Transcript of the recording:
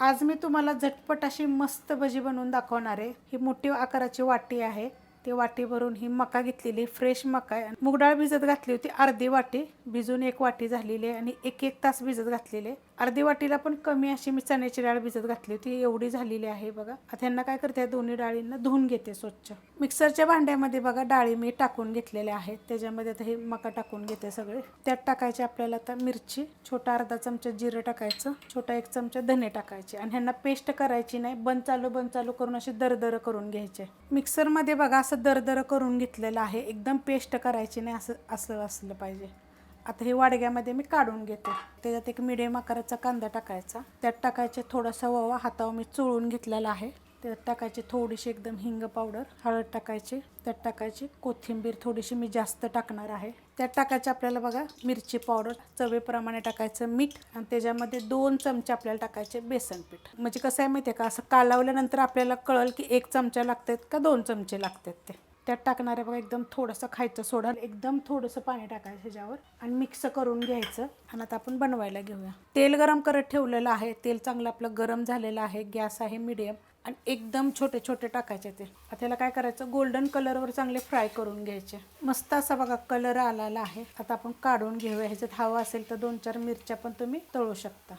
आज मी तुम्हाला झटपट अशी मस्त भजी बनवून दाखवणार आहे. ही मोठी आकाराची वाटी आहे. ते वाटी भरून ही मका घेतलेली फ्रेश मका आहे. मूग डाळ भिजत घातली होती अर्धी वाटी. भिजून एक वाटी झालेली आहे आणि एक एक तास भिजत घातलेले अर्धी वाटीला पण कमी अशी मी चण्याची डाळ भिजत घातली होती एवढी झालेली आहे बघा. आता ह्यांना काय करते दोन्ही डाळींना धुवून घेते स्वच्छ. मिक्सरच्या भांड्यामध्ये बघा डाळी मी टाकून घेतलेल्या आहेत. त्याच्यामध्ये आता हे मका टाकून घेते सगळे. त्यात टाकायचे आपल्याला आता मिरची छोटा अर्धा चमचा जिरं टाकायचं छोटा एक चमचा धने टाकायचे. आणि ह्यांना पेस्ट करायची नाही बंद चालू बंद चालू करून अशी दरदर करून घ्यायचे. मिक्सरमध्ये बघा असं दरदर करून घेतलेलं आहे. एकदम पेस्ट करायची नाही असं असं असलं पाहिजे. आता हे वाडग्यामध्ये मी काढून घेते. त्याच्यात एक मिडियम आकाराचा कांदा टाकायचा. त्यात टाकायचे थोडासा ओवा. हातावर मी चोळून घेतलेला आहे. त्यात टाकायची थोडीशी एकदम हिंग पावडर हळद टाकायची त्यात टाकायची कोथिंबीर थोडीशी मी जास्त टाकणार आहे. त्यात टाकायचे आपल्याला बघा मिरची पावडर चवीप्रमाणे टाकायचं मीठ आणि त्याच्यामध्ये दोन चमचे आपल्याला टाकायचे बेसन पीठ. म्हणजे कसं आहे माहिती आहे का? असं कालवल्यानंतर आपल्याला कळल की एक चमचा लागतात का दोन चमचे लागतात ते. त्यात टाकणारे बघा एकदम थोडंसं खायचं सोडा. एकदम थोडंसं पाणी टाकायचं ह्याच्यावर आणि मिक्स करून घ्यायचं आणि आता आपण बनवायला घेऊया. तेल गरम करत ठेवलेलं आहे. तेल चांगलं आपलं गरम झालेलं आहे. गॅस आहे मिडियम. आणि एकदम छोटे छोटे टाकायचे ते. आता त्याला काय करायचं? गोल्डन कलरवर चांगले फ्राय करून घ्यायचे. मस्त असा बघा कलर आलेला आहे. आता आपण काढून घेऊया. ह्याच्यात हवा असेल तर दोन चार मिरच्या पण तुम्ही तळू शकता.